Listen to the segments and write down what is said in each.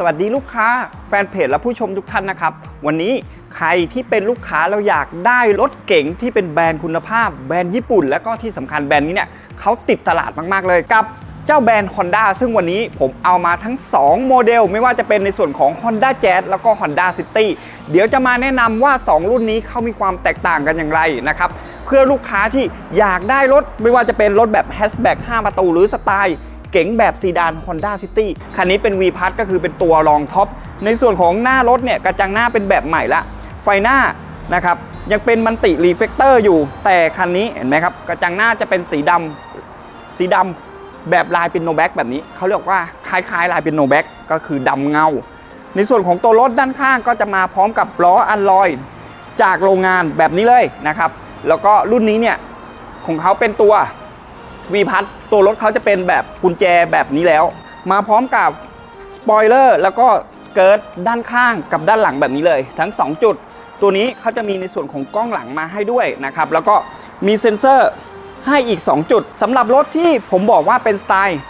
สวัสดีลูกค้าแฟนเพจและผู้ชมทุกท่านนะครับ วันนี้ใครที่เป็นลูกค้าแล้วอยากได้รถเก๋งที่เป็นแบรนด์คุณภาพ แบรนด์ญี่ปุ่น และก็ที่สำคัญแบรนด์นี้เนี่ยเขาติดตลาดมาก ๆ เลยกับเจ้าแบรนด์ Honda ซึ่งวันนี้ผมเอามาทั้ง 2 โมเดล ไม่ว่าจะเป็นในส่วนของ Honda Jazz แล้วก็ Honda City เดี๋ยวจะมาแนะนำว่า 2 รุ่นนี้เขามีความแตกต่างกันอย่างไรนะครับเพื่อลูกค้าที่อยากได้รถไม่ว่าจะเป็นรถแบบแฮชแบ็ก5ประตูหรือสไตล์ เก๋งแบบซีดาน Honda City คันนี้เป็น V พัทก็คือเป็นตัวรองท็อป ในส่วนของหน้ารถเนี่ยกระจังหน้าเป็นแบบใหม่ละ ไฟหน้านะครับยังเป็นมันติรีเฟกเตอร์อยู่ แต่คันนี้เห็นไหมครับ กระจังหน้าจะเป็นสีดำสีดำแบบลายเป็นโนแบ็กแบบนี้ เขาเรียกว่าคล้ายๆ ลายเป็นโนแบ็กก็คือดำเงา ในส่วนของตัวรถด้านข้างก็จะมาพร้อมกับล้ออัลลอยจากโรงงานแบบนี้เลยนะครับ แล้วก็รุ่นนี้เนี่ยของเขาเป็นตัว วีพัทตัวรถเขาจะเป็นแบบกุญแจแบบนี้แล้ว มาพร้อมกับสปอยเลอร์แล้วก็สเกิร์ตด้านข้างกับด้านหลังแบบนี้เลย ทั้ง 2 จุด ตัวนี้เขาจะมีในส่วนของกล้องหลังมาให้ด้วยนะครับ แล้วก็มีเซ็นเซอร์ให้อีก 2 จุดสำหรับรถที่ผมบอกว่าเป็นสไตล์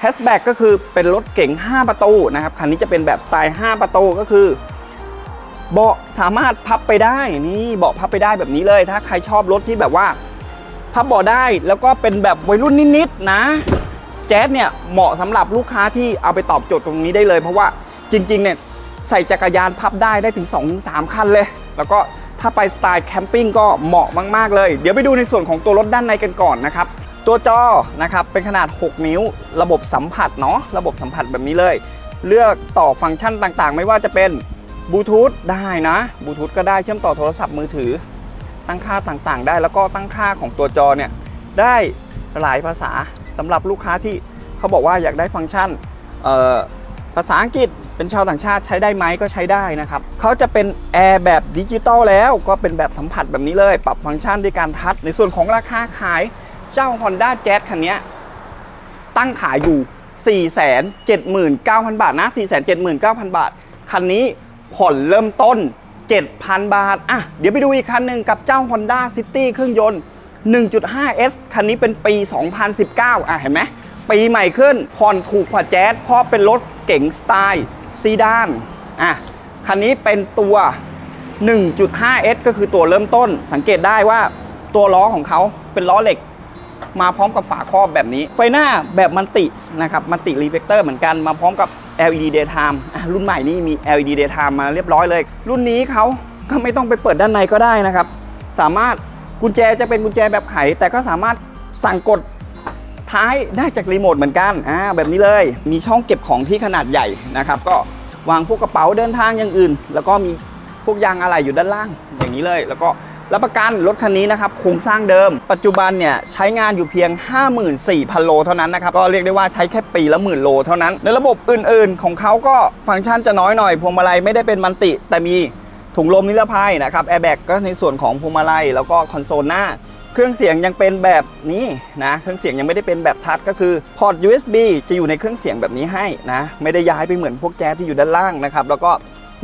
แฮชแบ็กก็คือเป็นรถเก๋ง 5 ประตูนะครับ คันนี้จะเป็นแบบสไตล์ 5 ประตูก็คือ เบาะสามารถพับไปได้นี่เบาะพับไปได้แบบนี้เลย ถ้าใครชอบรถที่แบบว่า พับเบาะได้แล้วก็เป็นแบบวัยรุ่นนิดๆนะแจ๊สเนี่ยเหมาะสำหรับลูกค้าที่เอาไปตอบโจทย์ตรงนี้ได้เลย เพราะว่าจริงๆเนี่ยใส่จักรยานพับได้ได้ถึง 2-3 คันเลย แล้วก็ถ้าไปสไตล์แคมปิ้งก็เหมาะมากๆเลย เดี๋ยวไปดูในส่วนของตัวรถด้านในกันก่อนนะครับ ตัวจอนะครับเป็นขนาด 6 นิ้ว ระบบสัมผัสเนาะระบบสัมผัสแบบนี้เลย เลือกต่อฟังก์ชันต่างๆ ไม่ว่าจะเป็นบลูทูธได้นะบลูทูธก็ได้เชื่อมต่อโทรศัพท์มือถือ ตั้งค่าต่างๆ ได้แล้วก็ตั้งค่าของตัวจอเนี่ยได้หลายภาษาสำหรับลูกค้าที่เขาบอกว่าอยากได้ฟังก์ชันภาษาอังกฤษเป็นชาวต่างชาติใช้ได้ไหมก็ใช้ได้นะครับเขาจะเป็นแอร์แบบดิจิตอลแล้วก็เป็นแบบสัมผัสแบบนี้เลย ปรับฟังก์ชันด้วยการทัชในส่วนของราคาขายเจ้า Honda Jazz คันนี้ตั้งขายอยู่ 479,000 บาทนะ 479,000 บาท คันนี้ผ่อนเริ่มต้น 7,000 บาท อะ เดี๋ยวไปดูอีกคันหนึ่งกับเจ้า Honda City เครื่องยนต์ 1.5S คันนี้เป็นปี 2019 อะ เห็นไหม ปีใหม่ขึ้นผ่อนถูกกว่าแจ๊สเพราะเป็นรถเก๋งสไตล์ซีดาน อะ คันนี้เป็นตัว 1.5S ก็คือตัวเริ่มต้น สังเกตได้ว่าตัวล้อของเขาเป็นล้อเหล็กมาพร้อมกับฝาครอบแบบนี้ ไฟหน้าแบบมันตินะครับ มันติรีเฟกเตอร์เหมือนกัน มาพร้อมกับ LED daytime รุ่นใหม่นี้มี LED daytime มาเรียบร้อยเลย รุ่นนี้เขาก็ไม่ต้องไปเปิดด้านในก็ได้นะครับ สามารถกุญแจจะเป็นกุญแจแบบไข แต่ก็สามารถสั่งกดท้ายได้จากรีโมทเหมือนกันอ่าแบบนี้เลย มีช่องเก็บของที่ขนาดใหญ่นะครับ ก็วางพวกกระเป๋าเดินทางอย่างอื่น แล้วก็มีพวกยางอะไหล่อยู่ด้านล่างอย่างนี้เลย แล้วก็ รับประกันรถคันนี้นะครับโครงสร้างเดิม ปัจจุบันเนี่ยใช้งานอยู่เพียง 54,000 โลเท่านั้นนะครับก็เรียกได้ว่าใช้แค่ปีละหมื่นโลเท่านั้น ในระบบอื่นๆ ของเขาก็ฟังก์ชันจะน้อยหน่อยพวงมาลัยไม่ได้เป็นมันติ แต่มีถุงลมนิรภัยนะครับแอร์แบ็กก็ในส่วนของพวงมาลัยแล้วก็คอนโซลหน้าเครื่องเสียงยังเป็นแบบนี้นะ เครื่องเสียงยังไม่ได้เป็นแบบทัชก็คือพอร์ต USB จะอยู่ในเครื่องเสียงแบบนี้ให้นะ ไม่ได้ย้ายไปเหมือนพวกแจ๊สที่อยู่ด้านล่างนะครับ แล้วก็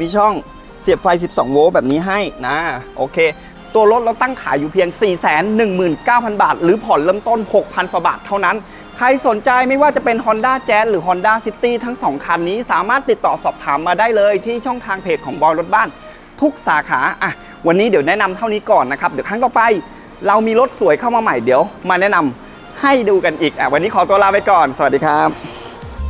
มีช่องเสียบไฟ 12 โวลต์แบบนี้ให้นะ โอเค ตัวรถเราตั้งขายอยู่เพียง 419,000 บาท หรือผ่อนเริ่มต้น 6,000กว่าบาทเท่านั้น ใครสนใจไม่ว่าจะเป็น Honda Jazz หรือ Honda City ทั้ง 2 คันนี้สามารถติดต่อสอบถามมาได้เลยที่ช่องทางเพจของบอยรถบ้านทุกสาขาอะวันนี้เดี๋ยวแนะนำเท่านี้ก่อนนะครับ เดี๋ยวครั้งต่อไป เรามีรถสวยเข้ามาใหม่เดี๋ยว มาแนะนำให้ดูกันอีกอะวันนี้ขอตัวลาไปก่อน สวัสดีครับ